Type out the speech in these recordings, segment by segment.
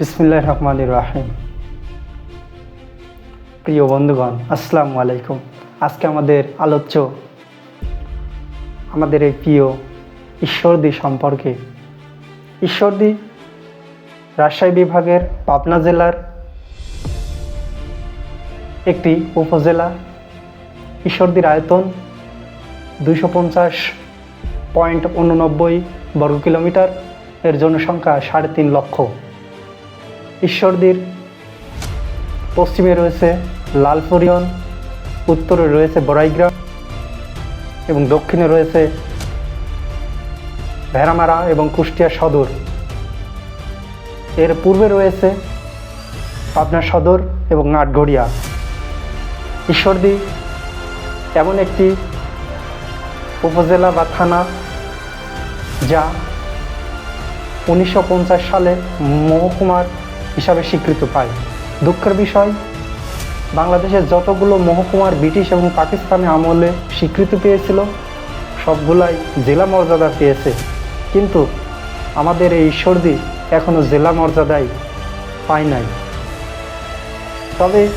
বিসমিল্লাহ রহমান রাহিম। প্রিয় বন্ধুগণ, আসসালামু আলাইকুম। আজকে আমাদের আলোচ্য, আমাদের এই প্রিয় ঈশ্বরদী সম্পর্কে। ঈশ্বরদী রাজশাহী বিভাগের পাবনা জেলার একটি উপজেলা। ঈশ্বরদীর আয়তন দুইশো পঞ্চাশ পয়েন্ট উননব্বই বর্গ কিলোমিটার এর জনসংখ্যা সাড়ে তিন লক্ষ। ঈশ্বরদীর পশ্চিমে রয়েছে লালফরিয়ন উত্তরে রয়েছে বড়াইগ্রাম এবং দক্ষিণে রয়েছে ভেড়ামারা এবং কুষ্টিয়া সদর। এর পূর্বে রয়েছে পাবনা সদর এবং নাটগড়িয়া ঈশ্বরদী এমন একটি উপজেলা বা থানা যা উনিশশো পঞ্চাশ সালে মহকুমার হিসাবে স্বীকৃত পায়। দুঃখের বিষয়, বাংলাদেশের যতগুলো মহকুমার ব্রিটিশ এবং পাকিস্তানি আমলে স্বীকৃতি পেয়েছিল, সবগুলাই জেলা মর্যাদা পেয়েছে। কিন্তু আমাদের এই ঈশ্বরদী এখনও জেলা মর্যাদায় পায় নাই। তবে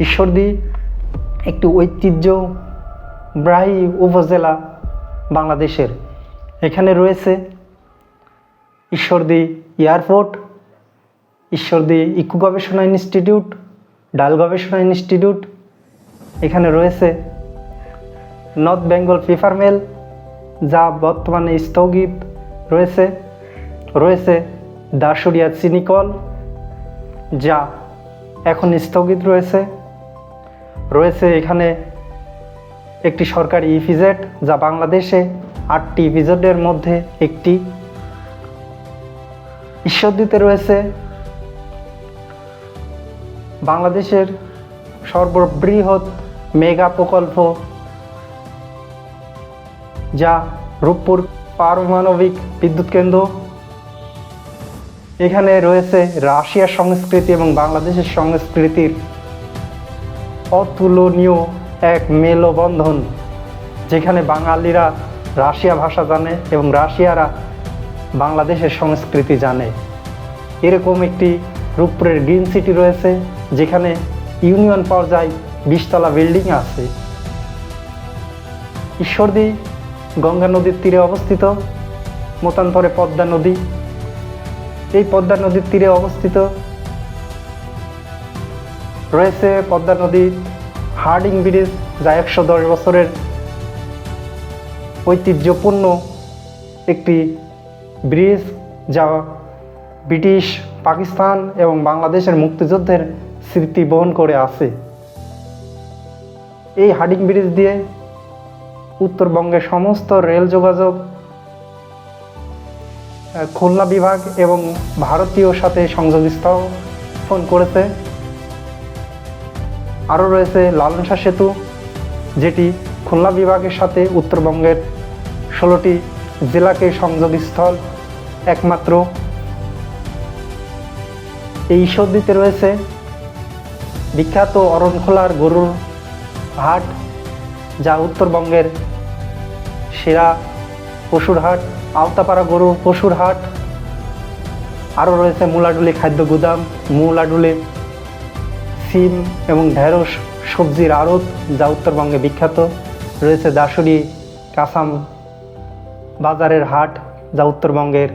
ঈশ্বরদী একটি ঐতিহ্যবাহী উপজেলা বাংলাদেশের। এখানে রয়েছে ঈশ্বরদী এয়ারপোর্ট ঈশ্বরদী ইকো গবেষণা ইনস্টিটিউট, ডাল গবেষণা ইনস্টিটিউট, এখানে রয়েছে নর্থ বেঙ্গল পেপার মেল, যা বর্তমানে স্থগিত রয়েছে। রয়েছে দাসুরিয়া চিনিকল, যা এখন স্থগিত রয়েছে। রয়েছে এখানে একটি সরকারি ইপিজেড, যা বাংলাদেশে আটটি ইপিজেডের মধ্যে একটি। ঈশ্বরদীতে রয়েছে বাংলাদেশের সর্ববৃহৎ মেগা প্রকল্প যা রূপপুর পারমাণবিক বিদ্যুৎ কেন্দ্র। এখানে রয়েছে রাশিয়ার সংস্কৃতি এবং বাংলাদেশের সংস্কৃতির অতুলনীয় এক মেলবন্ধন, যেখানে বাঙালিরা রাশিয়া ভাষা জানে এবং রাশিয়ারা বাংলাদেশের সংস্কৃতি জানে। এরকম একটি রূপপুরের গ্রিন সিটি রয়েছে। যেখানে ইউনিয়ন পর্যায় বিশতলা বিল্ডিং আছে। ঈশ্বরদী, গঙ্গা নদীর তীরে অবস্থিত, মতান্তরে পদ্মা নদী। এই পদ্মা নদীর তীরে অবস্থিত। রয়েছে পদ্মা নদীর হার্ডিং ব্রিজ, যা একশো দশ বছরের ঐতিহ্যপূর্ণ একটি ব্রিজ, যা ব্রিটিশ পাকিস্তান এবং বাংলাদেশের মুক্তিযুদ্ধের স্মৃতি বহন করে আছে। এই হার্ডিং ব্রিজ দিয়ে উত্তরবঙ্গের সমস্ত রেল যোগাযোগ খুলনা বিভাগ এবং ভারতীয় সাথে সংযোগ স্থাপন করেছে। আরও রয়েছে লালনসা সেতু, যেটি খুলনা বিভাগের সাথে উত্তরবঙ্গের ষোলোটি জেলাকে সংযোগস্থল একমাত্র। এই ঈশ্বরদীতে রয়েছে বিখ্যাত অরণখোলার গরুর হাট, যা উত্তরবঙ্গের সেরা পশুর হাট, আওতাপাড়া গরু পশুর হাট, আরও রয়েছে মুলাডুলি খাদ্য গুদাম, মুলাডুলে, সিম এবং ঢেঁড়স সবজির আড়ত, যা উত্তরবঙ্গে বিখ্যাত। রয়েছে দাসুরি কাসাম বাজারের হাট, যা উত্তরবঙ্গের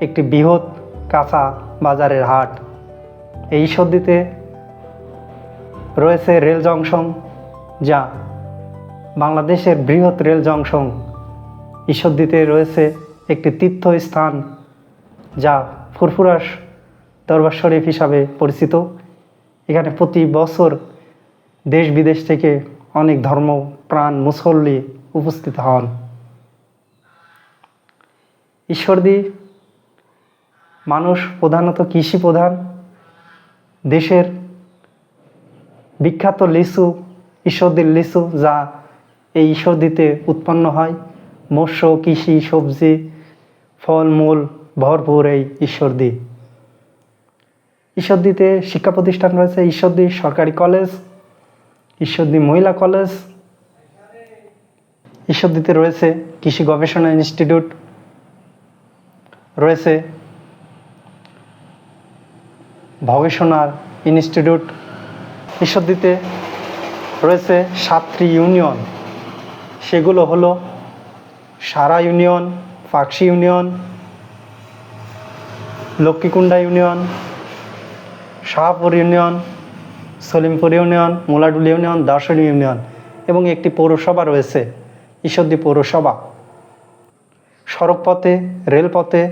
একটি বৃহৎ কাঁচা বাজারের হাট। এই সর্দিতে রয়েছে রেল জংশন, যা বাংলাদেশের বৃহৎ রেল জংশন। ঈশ্বরদীতে রয়েছে একটি তীর্থস্থান, যা ফুরফুরাস দরবার শরীফ হিসাবে পরিচিত। এখানে প্রতি বছর দেশ বিদেশ থেকে অনেক ধর্ম, প্রাণ, মুসল্লি উপস্থিত হন। ঈশ্বরদী মানুষ প্রধানত কৃষি প্রধান দেশের বিখ্যাত লিচু, ঈশ্বরদীর লিচু যা এই ঈশ্বরদীতে উৎপন্ন হয়। মৎস্য, কৃষি, সবজি, ফলমূল ভরপুর এই ঈশ্বরদী। ঈশ্বরদীতে শিক্ষা প্রতিষ্ঠান রয়েছে, ঈশ্বরদী সরকারি কলেজ, ঈশ্বরদী মহিলা কলেজ। ঈশ্বরদীতে রয়েছে কৃষি গবেষণা ইনস্টিটিউট, রয়েছে ভগেশনার ইনস্টিটিউট ঈশ্বরদীতে রয়েছে সাতটি ইউনিয়ন। সেগুলো হলো Sara union Pakshi union, Lakshmikunda union, Shahpur union, Salimpur union Moladul union Dasni union এবং একটি পৌরসভা রয়েছে, ঈশ্বরদী পৌরসভা। সড়কপথে, রেলপথে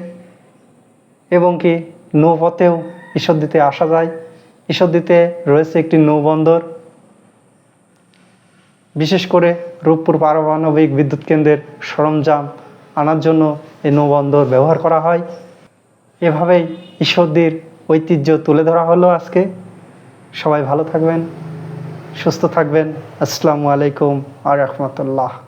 এবং কি নৌপথেও ঈশ্বরদীতে আসা যায়। ঈশ্বরদীতে রয়েছে একটি নৌবন্দর। বিশেষ করে রূপপুর পারমাণবিক বিদ্যুৎ কেন্দ্রের সরঞ্জাম আনার জন্য এই নৌবন্দর ব্যবহার করা হয়। এভাবেই ঈশ্বরদীর ঐতিহ্য তুলে ধরা হলো আজকে। সবাই ভালো থাকবেন, সুস্থ থাকবেন। আসসালামু আলাইকুম আর রহমতুল্লাহ।